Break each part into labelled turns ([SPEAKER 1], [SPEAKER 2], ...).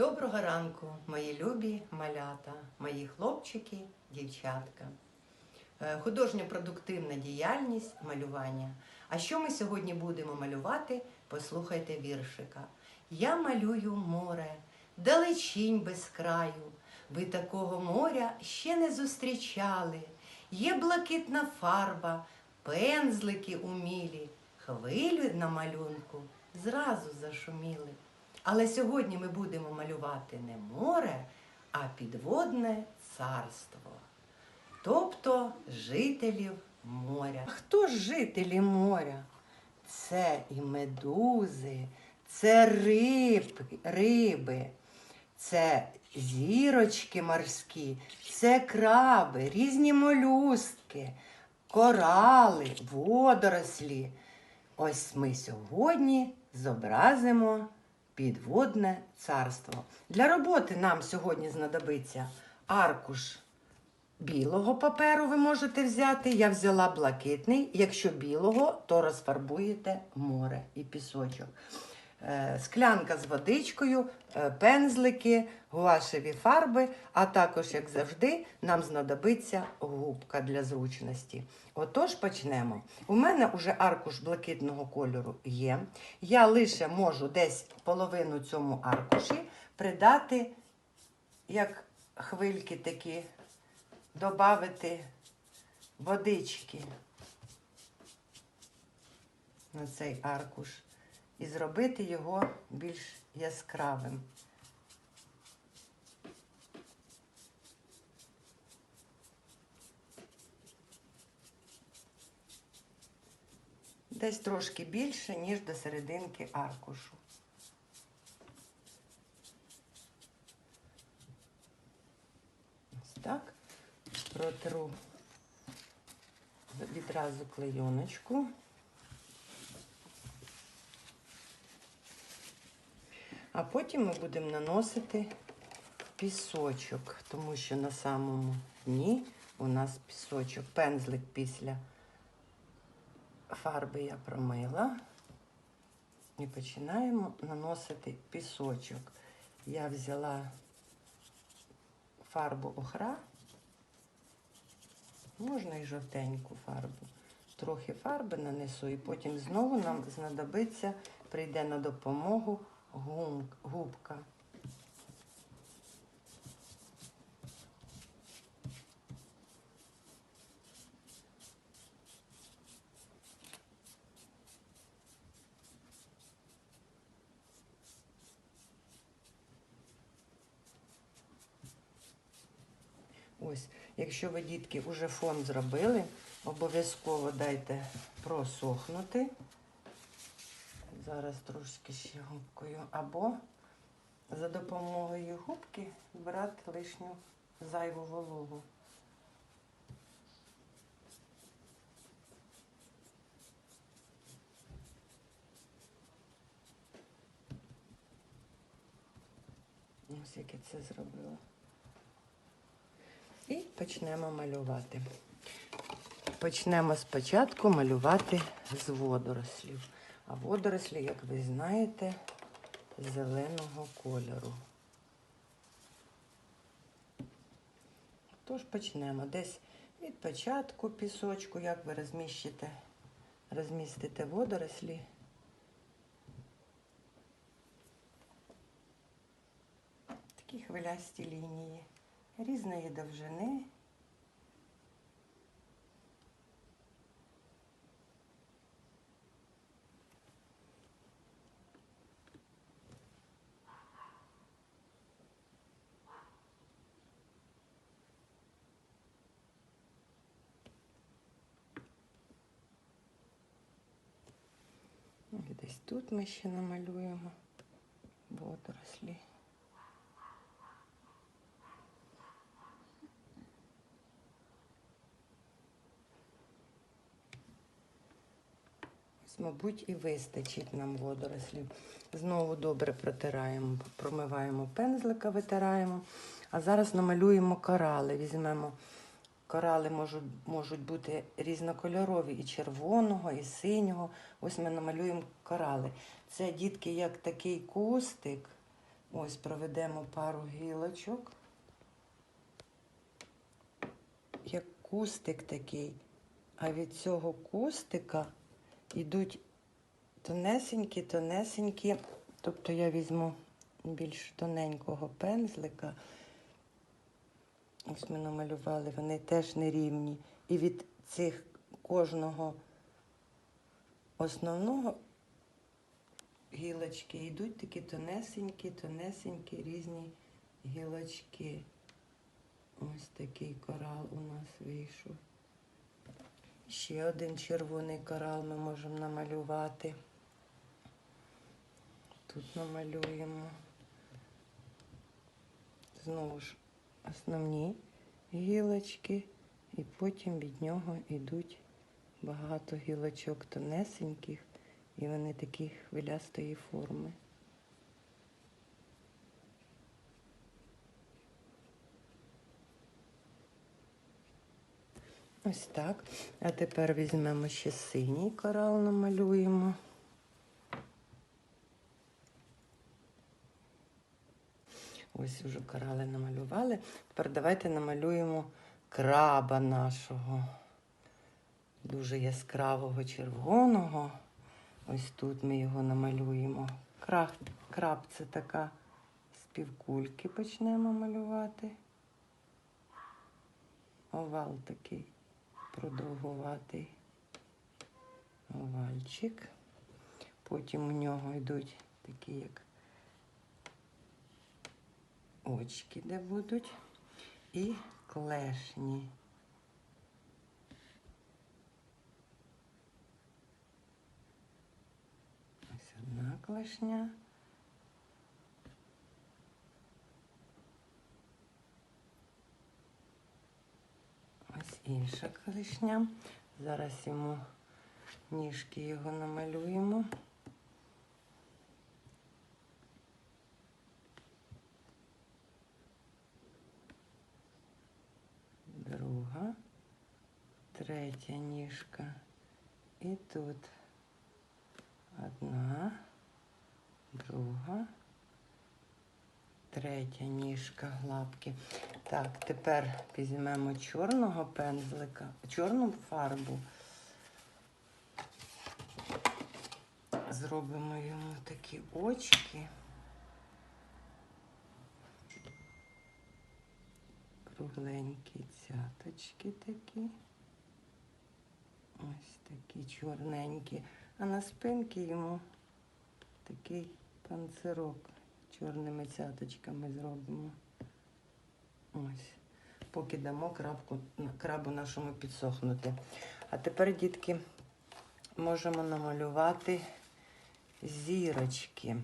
[SPEAKER 1] Доброго ранку, мої любі малята, мої хлопчики, дівчатка. Е, Художньо-продуктивна діяльність малювання. А що ми сьогодні будемо малювати? Послухайте віршика. Я малюю море, далечінь без краю. Ви такого моря ще не зустрічали. Є блакитна фарба, пензлики умілі, хвилю на малюнку зразу зашуміли. Але сьогодні ми будемо малювати не море, а підводне царство. Тобто жителів моря. А Хто ж жителі моря? Це і медузи, це риб, риби, це зірочки морські, це краби, різні молюстки, корали, водорослі. Ось ми сьогодні зобразимо підводне царство. Для роботи нам сьогодні знадобиться аркуш білого паперу ви можете взяти. Я взяла блакитний. Якщо білого, то розфарбуєте море і пісочок. Е, Склянка з водичкою, е, пензлики, гуашеві фарби, а також, як завжди, нам знадобиться губка для зручності. Отож почнемо. У мене вже аркуш блакитного кольору є. Я лише можу десь половину цьому аркуші придати, як хвильки такі, додати водички на цей аркуш і зробити його більш яскравим. Десь трошки більше, ніж до серединки аркушу. Ось так. Протру відразу клейоночку. А потім ми будемо наносити пісочок, тому що на самому дні у нас пісочок. Пензлик після фарби я промила. І починаємо наносити пісочок. Я взяла фарбу охра, можна і жовтеньку фарбу. Трохи фарби нанесу, і потім знову нам знадобиться, прийде на допомогу губка. Ось, якщо ви, дітки, уже фон зробили, обов'язково дайте просохнути. Зараз трошки ще губкою. Або за допомогою губки брати лишню зайву вологу. Ось як я це зробила. І почнемо малювати. Почнемо спочатку малювати з водорослів. А водорослі, як ви знаєте, зеленого кольору. Тож почнемо. Десь від початку пісочку, як ви розміщите, розмістите водорослі. Такі хвилясті лінії різної довжини. І Десь тут ми ще намалюємо водорослі. Мабуть, і вистачить нам водорослів. Знову добре протираємо, промиваємо пензлика, витираємо. А зараз намалюємо корали. Візьмемо корали можуть, можуть бути різнокольорові і червоного, і синього. Ось ми намалюємо корали. Це дітки як такий кустик, Ось проведемо пару гілочок. Як кустик такий. А від цього кустика йдуть тонесенькі, тонесенькі. Тобто я візьму більш тоненького пензлика. Ось ми намалювали, вони теж нерівні. І від цих кожного основного гілочки йдуть такі тонесенькі, тонесенькі різні гілочки. Ось такий корал у нас вийшов. Ще один червоний корал ми можемо намалювати. Тут намалюємо. Знову ж основні гілочки, і потім від нього йдуть багато гілочок тонесеньких, і вони такі хвилястої форми. Ось так. А тепер візьмемо ще синій корал, намалюємо. Ось вже корали намалювали. Тепер давайте намалюємо краба нашого. Дуже яскравого червоного. Ось тут ми його намалюємо. Краб, краб це така з півкульки почнемо малювати. Овал такий продовгуватий овальчик. Потім у нього йдуть такі, як очки, де будуть, і клешні. Ось одна клешня. Ось інша клешня. Зараз йому ніжки його намалюємо. Друга, третя ніжка. І тут одна, друга, третя ніжка лапки. Так, тепер візьмемо чорного пензлика, чорну фарбу. Зробимо йому такі очки. Кругленькі цяточки такі. Ось такі чорненькі. А на спинки йому такий панцирок чорними цяточками зробимо. Ось. Поки дамо крабку, крабу нашому підсохнути. А тепер, дітки, можемо намалювати зірочки.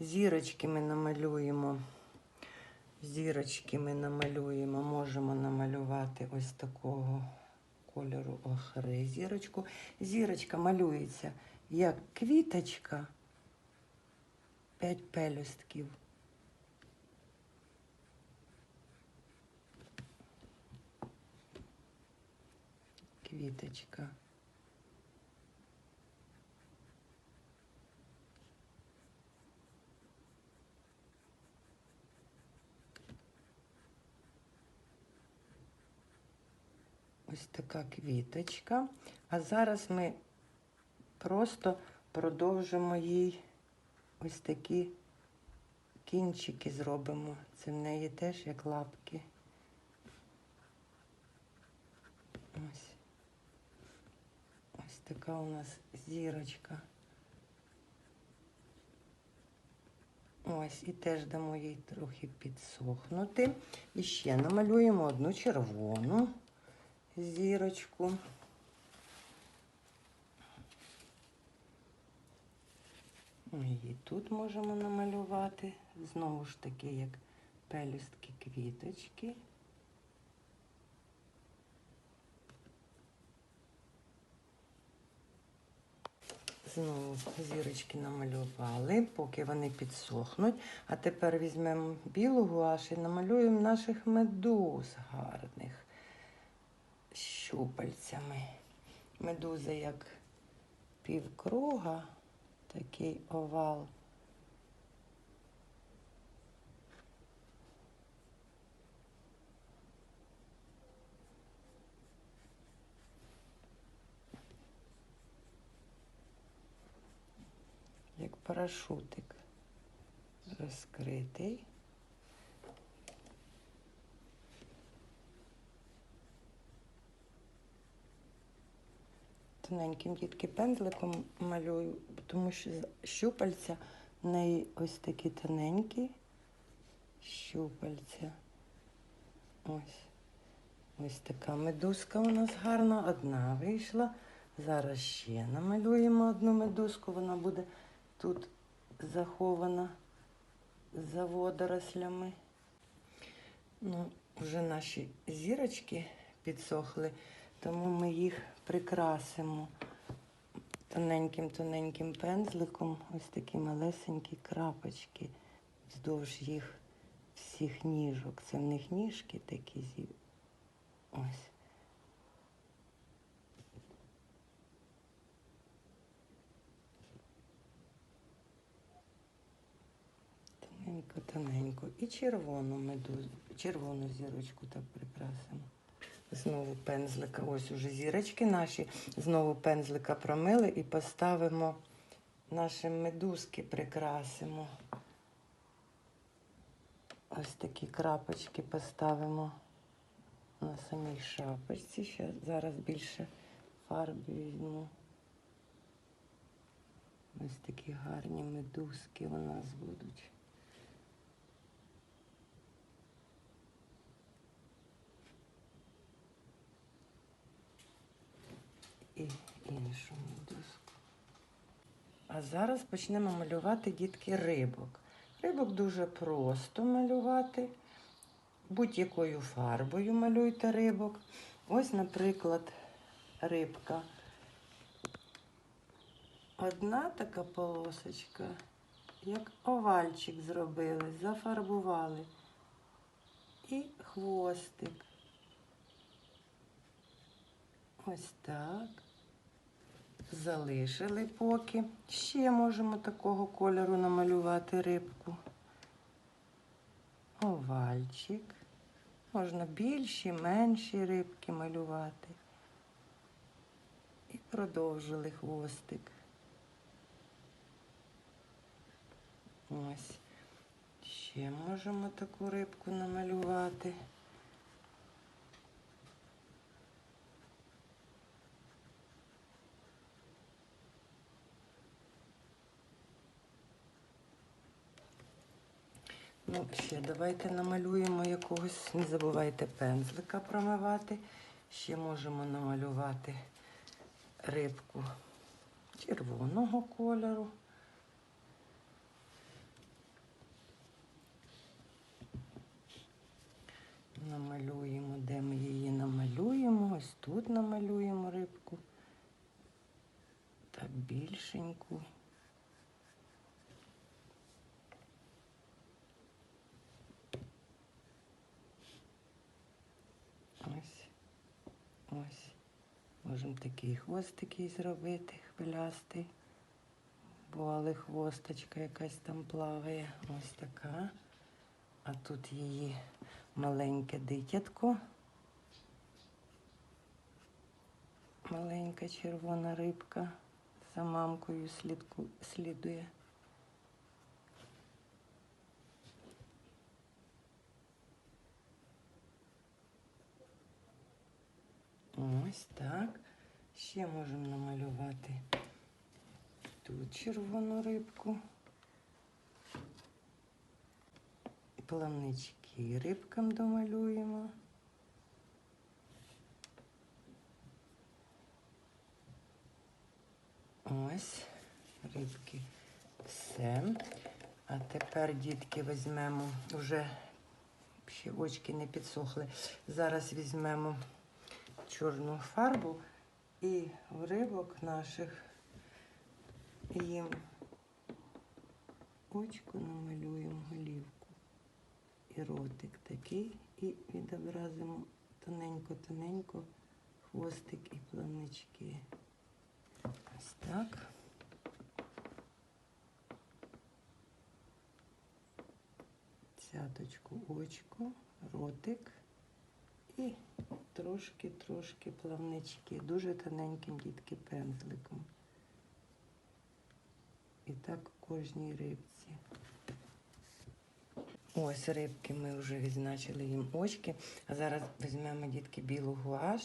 [SPEAKER 1] Зірочки ми намалюємо. Зірочки ми намалюємо, можемо намалювати ось такого кольору охри зірочку. Зірочка малюється як квіточка, п'ять пелюстків. Квіточка. Ось така квіточка. А зараз ми просто продовжимо їй ось такі кінчики зробимо. Це в неї теж як лапки. Ось. Ось така у нас зірочка. Ось, і теж дамо їй трохи підсохнути. І ще намалюємо одну червону зірочку. Її тут можемо намалювати. Знову ж таки, як пелюстки квіточки. Знову зірочки намалювали, поки вони підсохнуть. А тепер візьмемо білу гуаш і намалюємо наших медуз гарних щупальцями. Медуза як півкруга, такий овал. Як парашутик розкритий. Тоненьким дітки пензликом малюю, тому що щупальця в неї ось такі тоненькі щупальця. Ось. Ось така медузка у нас гарна. Одна вийшла. Зараз ще намалюємо одну медузку. Вона буде тут захована за водорослями. Ну, вже наші зірочки підсохли, тому ми їх прикрасимо тоненьким-тоненьким пензликом. Ось такі малесенькі крапочки вздовж їх всіх ніжок. Це в них ніжки такі зі. Ось. Тоненько, тоненько. І червону медузу, червону зірочку так прикрасимо. Знову пензлика. Ось уже зірочки наші. Знову пензлика промили і поставимо наші медузки, прикрасимо. Ось такі крапочки поставимо на самій шапочці. Ще зараз більше фарби візьму. Ось такі гарні медузки у нас будуть. І іншу медузку. А зараз почнемо малювати дітки рибок. Рибок дуже просто малювати. Будь-якою фарбою малюйте рибок. Ось, наприклад, рибка. Одна така полосочка, як овальчик зробили, зафарбували. І хвостик. Ось так. Залишили поки. Ще можемо такого кольору намалювати рибку. Овальчик. Можна більші, менші рибки малювати. І продовжили хвостик. Ось. Ще можемо таку рибку намалювати. Ну, ще давайте намалюємо якогось. Не забувайте пензлика промивати. Ще можемо намалювати рибку червоного кольору. Намалюємо, де ми її намалюємо. Ось тут намалюємо рибку. Так більшеньку. Ось. Ось. Можемо такий хвостик їй зробити, хвилястий. Бували хвосточка якась там плаває. Ось така. А тут її маленьке дитятко. Маленька червона рибка за мамкою слідку, слідує. Ось так. Ще можемо намалювати тут червону рибку. Плавнички рибкам домалюємо. Ось рибки. Все. А тепер, дітки, візьмемо вже ще очки не підсохли. Зараз візьмемо чорну фарбу і в рибок наших їм очко намалюємо голівку. І ротик такий, і відобразимо тоненько-тоненько хвостик і плавнички. Ось так. Цяточку, очко, ротик і трошки-трошки плавнички, дуже тоненьким дітки пензликом. І так кожній рибці. Ось рибки ми вже відзначили їм очки. А зараз візьмемо дітки білу гуаш,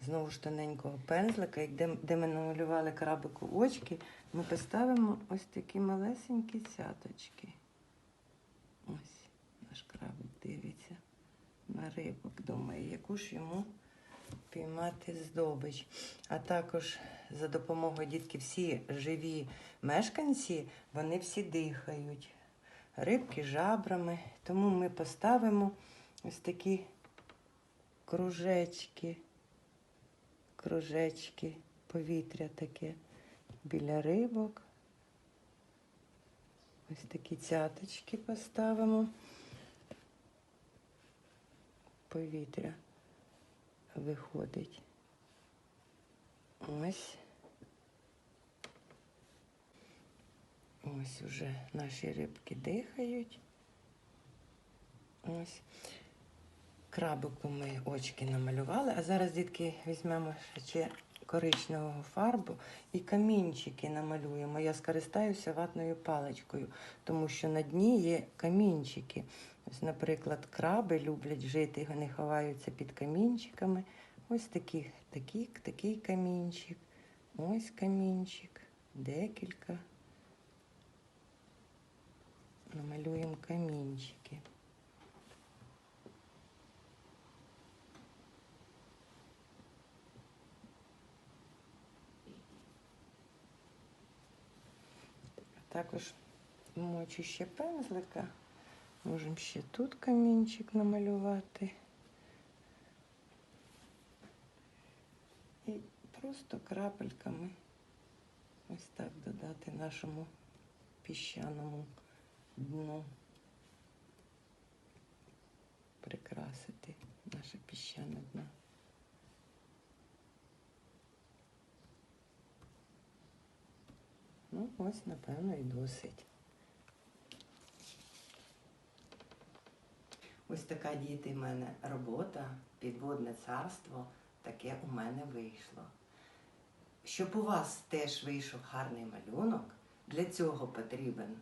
[SPEAKER 1] знову ж тоненького пензлика, і де, де ми намалювали крабику очки, ми поставимо ось такі малесенькі цяточки. Ось наш крабик дивиться рибок, думає, яку ж йому піймати здобич. А також за допомогою дітки всі живі мешканці, вони всі дихають. Рибки жабрами. Тому ми поставимо ось такі кружечки, кружечки, повітря таке біля рибок. Ось такі цяточки поставимо. Повітря виходить. Ось. Ось уже наші рибки дихають. Ось. Крабику ми очки намалювали, а зараз, дітки, візьмемо ще коричневого фарбу і камінчики намалюємо. Я скористаюся ватною паличкою, тому що на дні є камінчики. Ось, наприклад, краби люблять жити, вони ховаються під камінчиками. Ось такий, такий, такий камінчик, ось камінчик, декілька. Намалюємо камінчики. Також мочу ще пензлика. Можемо ще тут камінчик намалювати. І просто крапельками ось так додати нашому піщаному дну. Прикрасити наше піщане дно. Ну, ось, напевно, і досить. Ось така діти в мене робота, підводне царство, таке у мене вийшло. Щоб у вас теж вийшов гарний малюнок, для цього потрібен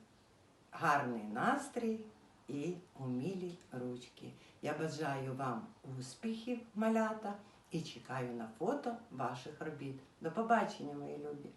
[SPEAKER 1] гарний настрій і умілі ручки. Я бажаю вам успіхів, малята, і чекаю на фото ваших робіт. До побачення, мої любі!